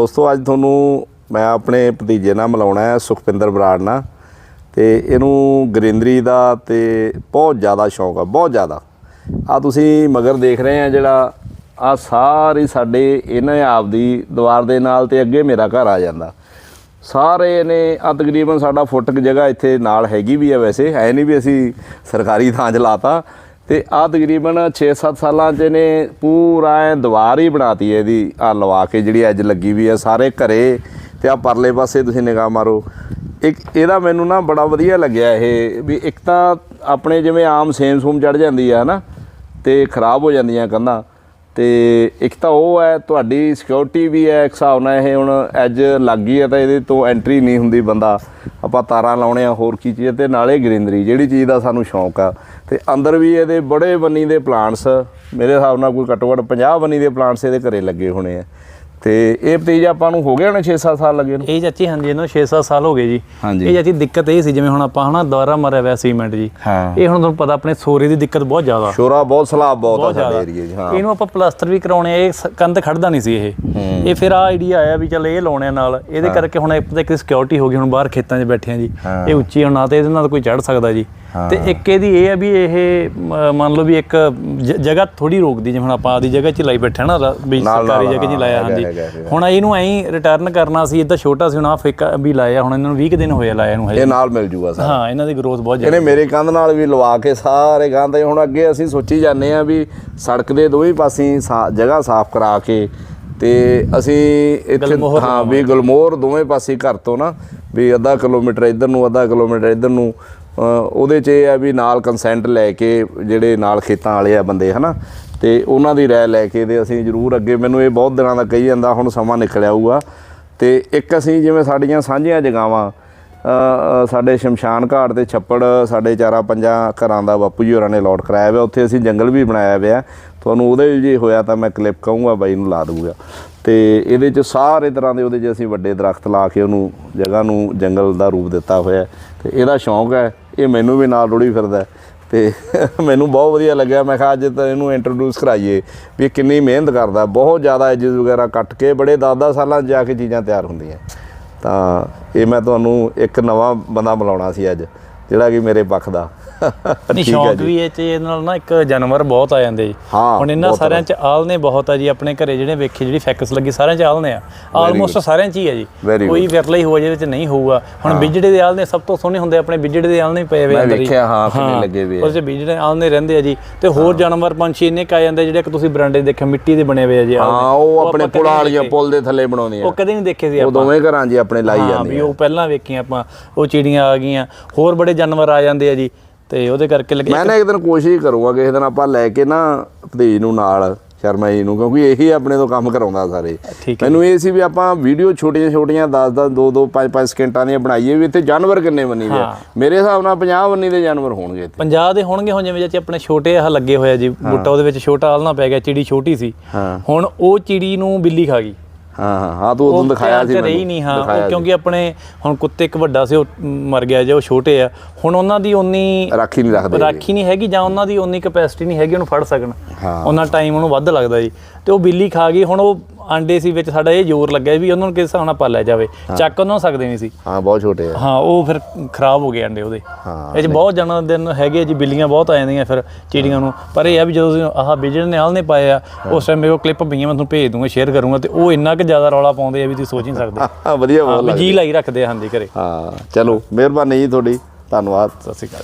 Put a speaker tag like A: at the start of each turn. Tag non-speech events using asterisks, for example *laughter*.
A: ਦੋਸਤੋ, ਅੱਜ ਤੁਹਾਨੂੰ ਮੈਂ ਆਪਣੇ ਭਤੀਜੇ ਨਾਲ ਮਿਲਾਉਣਾ ਹੈ, ਸੁਖਪਿੰਦਰ ਬਰਾੜ ਨਾਲ। ਤੇ ਇਹਨੂੰ ਗ੍ਰੀਨਰੀ ਦਾ ਤੇ ਬਹੁਤ ਜ਼ਿਆਦਾ ਸ਼ੌਂਕ ਆ, ਬਹੁਤ ਜ਼ਿਆਦਾ। ਆ ਤੁਸੀਂ ਮਗਰ ਦੇਖ ਰਹੇ ਆ ਜਿਹੜਾ ਆ ਸਾਰੀ ਸਾਡੇ ਇਹਨੇ ਆਪਦੀ ਦੀਵਾਰ ਦੇ ਨਾਲ ਤੇ ਅੱਗੇ ਮੇਰਾ ਘਰ ਆ ਜਾਂਦਾ। ਸਾਰੇ ਨੇ ਆ ਤਕਰੀਬਨ ਸਾਡਾ ਫੁੱਟ ਜਗ੍ਹਾ ਇੱਥੇ ਨਾਲ ਹੈਗੀ ਵੀ ਆ ਵੈਸੇ ਹੈ ਨਹੀਂ ਵੀ ਅਸੀਂ ਸਰਕਾਰੀ ਥਾਂ 'ਚ ਲਾਤਾ। ਤੇ ਆ ਤਕਰੀਬਨ 6-7 ਸਾਲਾਂ 'ਚ ਨੇ ਪੂਰਾ ਐ ਦੀਵਾਰ ਹੀ ਬਣਾਤੀ ਇਹਦੀ ਆ ਲਵਾ ਕੇ ਜਿਹੜੀ ਅੱਜ ਲੱਗੀ ਵੀ ਆ ਸਾਰੇ ਘਰੇ ਤੇ ਆ ਪਰਲੇ ਪਾਸੇ ਤੁਸੀਂ ਨਿਗਾਹ ਮਾਰੋ। ਇੱਕ, ਇਹਦਾ ਮੈਨੂੰ ਨਾ ਬੜਾ ਵਧੀਆ ਲੱਗਿਆ ਇਹ ਵੀ ਇੱਕ ਤਾਂ ਆਪਣੇ ਜਿਵੇਂ ਆਮ ਸੇਮ ਸੂਮ ਚੜ ਜਾਂਦੀ ਆ ਨਾ, ਤੇ ਖਰਾਬ ਹੋ ਜਾਂਦੀਆਂ ਕੰਧਾਂ। ਤੇ ਇੱਕ ਤਾਂ ਉਹ ਹੈ, ਤੁਹਾਡੀ ਸਿਕਿਉਰਿਟੀ ਵੀ ਹੈ, ਇੱਕ ਹਿਸਾਬ ਨਾਲ ਇਹ ਹੁਣ ਐਜ ਲੱਗ ਗਈ ਹੈ ਤਾਂ ਇਹਦੇ ਤੋਂ ਐਂਟਰੀ ਨਹੀਂ ਹੁੰਦੀ ਬੰਦਾ। ਆਪਾਂ ਤਾਰਾਂ ਲਾਉਣੇ ਆ, ਹੋਰ ਕੀ ਚੀਜ਼ ਤੇ ਨਾਲੇ ਗ੍ਰੀਨਰੀ ਜਿਹੜੀ ਚੀਜ਼ ਦਾ ਸਾਨੂੰ ਸ਼ੌਂਕ ਆ। ਤੇ ਅੰਦਰ ਵੀ ਇਹਦੇ ਬੜੇ ਬੰਨੀ ਦੇ ਪਲਾਂਟਸ ਮੇਰੇ ਹਿਸਾਬ ਨਾਲ ਕੋਈ ਘੱਟੋ ਘੱਟ 50 ਬੰਨੀ ਦੇ ਪਲਾਂਟਸ ਇਹਦੇ ਘਰੇ ਲੱਗੇ ਹੋਣੇ ਆ। ਤੇ ਇਹ ਭਤੀਜ ਆਪਾਂ ਨੂੰ ਹੋ ਗਏ ਹੋਣੇ 6-7 ਸਾਲ ਲੱਗੇ ਨੂੰ?
B: ਇਹ ਚਾਚੀ ਹਾਂਜੀ ਇਹਨੂੰ 6-7 ਸਾਲ ਹੋ ਗਏ ਜੀ। ਇਹ ਚਾਚੀ ਦਿੱਕਤ ਇਹ ਸੀ ਜਿਵੇਂ ਹੁਣ ਆਪਾਂ ਹਨਾ ਦੁਆਰਾ ਮਰਿਆ ਹੋਇਆ ਸੀਮੈਂਟ ਜੀ। ਇਹ ਹੁਣ ਤੁਹਾਨੂੰ ਪਤਾ ਆਪਣੇ ਸੋਰੇ ਦੀ ਦਿੱਕਤ ਬਹੁਤ ਜ਼ਿਆਦਾ।
A: ਸ਼ੋਰਾ ਬਹੁਤ ਸਲਾਬ ਬਹੁਤ ਆ ਸਾਡੇ ਏਰੀਏ 'ਚ ਹਾਂ।
B: ਇਹਨੂੰ ਆਪਾਂ ਪਲਾਸਟਰ ਵੀ ਕਰਾਉਣੇ ਇਹ ਕੰਧ ਖੜਦਾ ਨਹੀਂ ਸੀ ਇਹ। ਇਹ ਫਿਰ ਆ ਆਈਡੀਆ ਆਇਆ ਵੀ ਚੱਲ ਇਹ ਲਾਉਣੇ ਨਾਲ। ਇਹਦੇ ਕਰਕੇ ਹੁਣ ਇੱਕ ਤਾਂ ਇੱਕ ਸਿਕਿਉਰਿਟੀ ਹੋ ਗਈ ਹੁਣ ਬਾਹਰ ਖੇਤਾਂ 'ਚ ਬੈਠੇ ਆ ਜੀ। ਇਹ ਉੱਚੀ ਹੁਣ ਨਾ ਤੇ ਇਹਦੇ ਨਾਲ ਕੋਈ ਚੜ ਸਕਦਾ ਜੀ। ਤੇ ਇੱਕ ਇਹਦੀ ਇਹ ਆ ਵੀ ਇਹ ਮੰਨ ਲਓ ਵੀ ਇੱਕ ਜਗ੍ਹਾ ਥੋੜੀ ਰੋਕਦੀ ਜਿਵੇਂ ਹੁਣ ਆਪਾਂ ਆਦੀ ਜਗ੍ਹਾ 'ਚ ਲਾਈ ਬੈਠੇ ਨਾ ਵੀ ਸਰਕਾਰੀ ਜਗ੍ਹਾ 'ਚ ਲਾਇਆ
A: ਹਾਂ,
B: ਹਾਂਜੀ। ਹੁਣ ਇਹਨੂੰ ਐਂ ਰਿਟਰਨ ਕਰਨਾ ਸੀ ਇਦਾਂ ਛੋਟਾ ਸੀ ਹੁਣ ਆ ਫੇਕਾ ਵੀ ਲਾਇਆ ਹੁਣ ਇਹਨਾਂ ਨੂੰ 20 ਕੁ ਦਿਨ ਹੋਏ ਆ ਲਾਇਆ ਨੂੰ ਹਜੇ।
A: ਇਹ ਨਾਲ ਮਿਲ ਜੂਗਾ ਸਰ।
B: ਹਾਂ ਇਹਨਾਂ ਦੀ ਗਰੋਥ ਬਹੁਤ ਜ਼ਿਆਦਾ।
A: ਇਹਨੇ ਮੇਰੇ ਕੰਧ ਨਾਲ ਵੀ ਲਵਾ ਕੇ ਸਾਰੇ ਕੰਧ ਹੁਣ ਅੱਗੇ ਅਸੀਂ ਸੋਚੀ ਜਾਂਦੇ ਆ ਵੀ ਸੜਕ ਦੇ ਦੋਵੇਂ ਪਾਸੇ ਜਗ੍ਹਾ ਸਾਫ਼ ਕਰਾ ਕੇ ਤੇ ਅਸੀਂ ਇੱਥੇ ਹਾਂ ਵੀ ਗੁਲਮੋਹਰ ਦੋਵੇਂ ਪਾਸੇ ਘਰ ਤੋਂ ਨਾ ਵੀ ਅੱਧਾ ਕਿਲੋਮੀਟਰ ਇੱਧਰ ਨੂੰ ਅੱਧਾ ਕਿਲੋਮੀਟਰ ਇੱਧਰ ਨੂੰ ਉਹਦੇ 'ਚ ਇਹ ਆ ਵੀ ਨਾਲ ਕੰਸੈਂਟ ਲੈ ਕੇ ਜਿਹੜੇ ਨਾਲ ਖੇਤਾਂ ਵਾਲੇ ਆ ਬੰਦੇ, ਹਨਾ? ਤੇ ਉਹਨਾਂ ਦੀ ਰਾਏ ਲੈ ਕੇ ਤੇ ਅਸੀਂ ਜ਼ਰੂਰ ਅੱਗੇ, ਮੈਨੂੰ ਇਹ ਬਹੁਤ ਦਿਨਾਂ ਦਾ ਕਹੀ ਜਾਂਦਾ, ਹੁਣ ਸਮਾਂ ਨਿਕਲਿਆ ਹੋਊਗਾ। ਤੇ ਇੱਕ ਅਸੀਂ ਜਿਵੇਂ ਸਾਡੀਆਂ ਸਾਂਝੀਆਂ ਜਗਾਵਾਂ ਸਾਡੇ ਸ਼ਮਸ਼ਾਨ ਘਾਟ ਤੇ ਛੱਪੜ, ਸਾਡੇ ਚਾਰਾਂ ਪੰਜਾਂ ਘਰਾਂ ਦਾ ਬਾਪੂ ਜੀ ਹੋਰਾਂ ਨੇ ਲੋਟ ਕਰਾਇਆ ਹੋਇਆ, ਉੱਥੇ ਅਸੀਂ ਜੰਗਲ ਵੀ ਬਣਾਇਆ ਹੋਇਆ। ਤੁਹਾਨੂੰ ਉਹਦੇ ਜੇ ਹੋਇਆ ਤਾਂ ਮੈਂ ਕਲਿੱਪ ਕਹੂੰਗਾ, ਬਾਈ ਨੂੰ ਲਾ ਦੂੰਗਾ ਤੇ ਇਹਦੇ ਚ ਸਾਰੇ ਤਰ੍ਹਾਂ ਦੇ ਉਹਦੇ 'ਚ ਅਸੀਂ ਵੱਡੇ ਦਰਖਤ ਲਾ ਕੇ ਉਹਨੂੰ, ਜਗ੍ਹਾ ਨੂੰ ਜੰਗਲ ਦਾ ਰੂਪ ਦਿੱਤਾ ਹੋਇਆ। ਤੇ ਇਹਦਾ ਸ਼ੌਂਕ ਹੈ ਇਹ ਮੈਨੂੰ ਵੀ ਨਾਲ ਰੁੜੀ ਫਿਰਦਾ ਹੈ। ਤੇ *laughs* ਮੈਨੂੰ ਬਹੁਤ ਵਧੀਆ ਲੱਗਿਆ। ਮੈਂ ਕਿਹਾ ਅੱਜ ਤਾਂ ਇਹਨੂੰ ਇੰਟਰੋਡਿਊਸ ਕਰਾਈਏ ਵੀ ਕਿੰਨੀ ਮਿਹਨਤ ਕਰਦਾ ਬਹੁਤ ਜ਼ਿਆਦਾ ਐਜਸ ਵਗੈਰਾ ਕੱਟ ਕੇ ਬੜੇ 10-10 ਸਾਲਾਂ 'ਚ ਜਾ ਕੇ ਚੀਜ਼ਾਂ ਤਿਆਰ ਹੁੰਦੀਆਂ। ਤਾਂ ਇਹ ਮੈਂ ਤੁਹਾਨੂੰ ਇੱਕ ਨਵਾਂ ਬੰਦਾ ਬੁਲਾਉਣਾ ਸੀ ਅੱਜ। ਜਿਹੜਾ ਕਿ ਮੇਰੇ ਪੱਖ ਦਾ।
B: ਨਹੀਂ ਸ਼ੌਂਕ
A: ਜੀ।
B: ਵੀ ਇਹ ਇਹਦੇ ਨਾਲ ਨਾ ਇੱਕ ਜਾਨਵਰ ਬਹੁਤ ਆ ਜਾਂਦੇ ਜੀ। ਹੁਣ ਇਹਨਾਂ ਸਾਰਿਆਂ ਚ ਆਲਨੇ ਬਹੁਤ ਆ ਜੀ ਆਪਣੇ ਘਰੇ ਜਿਹੜੇ ਵੇਖੇ ਜਿਹੜੀ ਫੈਕਸ ਲੱਗੀ ਸਾਰਿਆਂ ਚ ਆਲਨੇ ਆ। ਆਲਮੋਸਟ ਸਾਰਿਆਂ ਚ ਹੀ ਆ ਜੀ। ਕੋਈ ਵਿਰਲਾ ਹੀ ਹੋਊ ਜਿਹਦੇ ਚ ਨਹੀਂ ਹੋਊਗਾ। ਹੁਣ ਬਿਜੜੇ ਦੇ ਆਲਨੇ ਸਭ ਤੋਂ ਸੋਹਣੇ ਹੁੰਦੇ ਆਪਣੇ ਬਿਜੜੇ ਦੇ ਆਲਨੇ ਪਏ ਹੋਏ
A: ਮੈਂ
B: ਅੰਦਰ ਹੀ।
A: ਵੇਖਿਆ, ਹਾਂ, ਕਿੰਨੇ ਲੱਗੇ ਹੋਏ ਆ।
B: ਉਹਦੇ ਬਿਜੜੇ ਆਲਨੇ ਰਹਿੰਦੇ ਆ ਜੀ। ਤੇ ਹੋਰ ਜਾਨਵਰ ਪੰਛੀ ਇੰਨੇ ਕਾ ਜਾਂਦੇ ਜਿਹੜੇ ਕਿ ਤੁਸੀਂ ਬਰਾਂਡੇ ਦੇਖਿਆ ਮਿੱਟੀ ਦੇ ਬਣੇ ਹੋਏ ਆ ਜੀ।
A: ਹਾਂ ਉਹ ਆਪਣੇ ਪੁਲਾਂ ਵਾਲੀਆਂ। ਪੁਲ ਦੇ ਥੱਲੇ ਬਣਾਉਂਦੀਆਂ
B: ਉਹ ਕਦੇ ਨਹੀਂ ਦੇਖੇ ਸੀ
A: ਉਹ
B: ਆਪਾਂ।
A: ਦੋਵੇਂ ਘਰਾਂ ਹੀ ਆਪਣੇ ਲਾਈ
B: ਹਾਂ ਵੀ
A: ਜਾਂਦੀਆਂ
B: ਉਹ ਪਹਿਲਾਂ ਵੇਖੀਆਂ ਆਪਾਂ ਉਹ ਚਿੜੀਆਂ ਆ ਗਈਆਂ। ਹੋਰ ਬੜੇ ਜਾਨਵਰ ਆ ਜਾਂਦੇ ਆ ਜੀ ਤੇ ਉਹਦੇ ਕਰਕੇ ਲੱਗੇ
A: ਮੈਂ ਨਾ ਇੱਕ ਦਿਨ ਕੋਸ਼ਿਸ਼ ਕਰੂੰਗਾ ਕਿਸੇ ਦਿਨ ਆਪਾਂ ਲੈ ਕੇ ਨਾ ਭਤੀਜ ਨੂੰ ਨਾਲ ਸ਼ਰਮਾ ਜੀ ਨੂੰ ਕਿਉਂਕਿ ਇਹੀ ਆਪਣੇ ਤੋਂ ਕੰਮ ਕਰਾਉਂਦਾ ਸਾਰੇ। ਮੈਨੂੰ ਇਹ ਸੀ ਵੀ ਆਪਾਂ ਵੀਡੀਓ ਛੋਟੀਆਂ ਛੋਟੀਆਂ 10 10 2 2 5 5 ਸਕਿੰਟਾਂ ਦੀਆਂ ਬਣਾਈਏ ਵੀ ਇੱਥੇ ਜਾਨਵਰ ਕਿੰਨੇ ਬੰਨੀ ਦੇ। ਮੇਰੇ ਹਿਸਾਬ ਨਾਲ 50 ਬੰਨੀ ਦੇ ਜਾਨਵਰ ਹੋਣਗੇ ਇੱਥੇ।
B: ਪੰਜਾਬ ਦੇ ਹੋਣਗੇ ਹੁਣ ਜਿਵੇਂ ਜੇ ਆਪਣੇ ਛੋਟੇ ਆਹ ਲੱਗੇ ਹੋਇਆ ਜੀ ਬੂਟਾ ਉਹਦੇ ਵਿੱਚ ਛੋਟਾ ਆਲਣਾ ਪੈ ਗਿਆ ਚਿੜੀ ਛੋਟੀ ਸੀ। ਹੁਣ ਉਹ ਚਿੜੀ ਨੂੰ ਬਿੱਲੀ ਖਾ ਗਈ।
A: ਹਾਂ ਹਾਂ ਹਾਂ ਤੂੰ ਉਦੋਂ ਦਿਖਾਇਆ ਸੀ
B: 'ਚ ਰਹੀ
A: ਮੈਨੂੰ।
B: ਨਹੀਂ ਹਾਂ ਉਹ। ਕਿਉਂਕਿ ਆਪਣੇ ਹੁਣ ਕੁੱਤੇ ਇੱਕ ਵੱਡਾ ਸੀ ਉਹ ਮਰ ਗਿਆ ਜੇ ਉਹ ਛੋਟੇ ਆ ਹੁਣ ਉਹਨਾਂ ਦੀ ਉਨੀ
A: ਰਾਖੀ ਨਹੀਂ ਰੱਖਦੇ
B: ਰਾਖੀ ਨਹੀਂ ਹੈਗੀ ਜਾਂ ਉਹਨਾਂ ਦੀ ਉਨੀ ਕਪੈਸਿਟੀ ਨਹੀਂ ਹੈਗੀ ਉਹਨੂੰ ਫੜ ਸਕਣ
A: ਹਾਂ।
B: ਉਹਨਾਂ ਟਾਈਮ ਉਹਨੂੰ ਵੱਧ ਲੱਗਦਾ ਜੀ ਤੇ ਉਹ ਬਿੱਲੀ ਖਾ ਗਈ ਹੁਣ ਉਹ ਆਂਡੇ ਸੀ ਵਿੱਚ ਸਾਡਾ ਇਹ ਜ਼ੋਰ ਲੱਗਿਆ ਵੀ ਉਹਨਾਂ ਨੂੰ ਕਿਸ ਹਿਸਾਬ ਨਾਲ ਪਾਲਿਆ ਜਾਵੇ। ਚੱਕ ਉਹਨਾਂ ਨੂੰ ਸਕਦੇ ਨਹੀਂ ਸੀ।
A: ਹਾਂ ਬਹੁਤ ਛੋਟੇ ਆ।
B: ਹਾਂ ਉਹ ਫਿਰ ਖਰਾਬ ਹੋ ਗਏ ਅੰਡੇ ਉਹਦੇ।
A: ਹਾਂ,
B: ਇਹ ਚ ਬਹੁਤ ਜਨਮ ਦਿਨ ਹੈਗੇ ਜੀ ਬਿੱਲੀਆਂ ਬਹੁਤ ਆ ਜਾਂਦੀਆਂ ਫਿਰ ਚਿੜੀਆਂ ਨੂੰ। ਪਰ ਇਹ ਆ ਵੀ ਜਦੋਂ ਆਹ ਬਿਜਣ ਨੇ ਆਲਨੇ ਪਾਏ ਆ ਉਸ ਟਾਈਮ ਮੇਰੇ ਕੋਲ ਕਲਿੱਪ ਪਈਆਂ ਮੈਂ ਤੁਹਾਨੂੰ ਭੇਜ ਦੂੰਗਾ ਸ਼ੇਅਰ ਕਰੂੰਗਾ ਤੇ ਉਹ ਇੰਨਾ ਕਿ ਜ਼ਿਆਦਾ ਰੌਲਾ ਪਾਉਂਦੇ ਆ ਵੀ ਤੁਸੀਂ ਸੋਚ ਨਹੀਂ *laughs* ਸਕਦੇ।
A: ਵਧੀਆ ਬਹੁਤ ਲੱਗਦਾ
B: ਜੀ ਲਾਈ ਰੱਖਦੇ ਆ ਹਾਂਜੀ ਘਰੇ।
A: ਹਾਂ ਚਲੋ ਮਿਹਰਬਾਨੀ ਜੀ ਤੁਹਾਡੀ ਧੰਨਵਾਦ।
B: ਸਤਿ ਸ਼੍ਰੀ ਅਕਾਲ।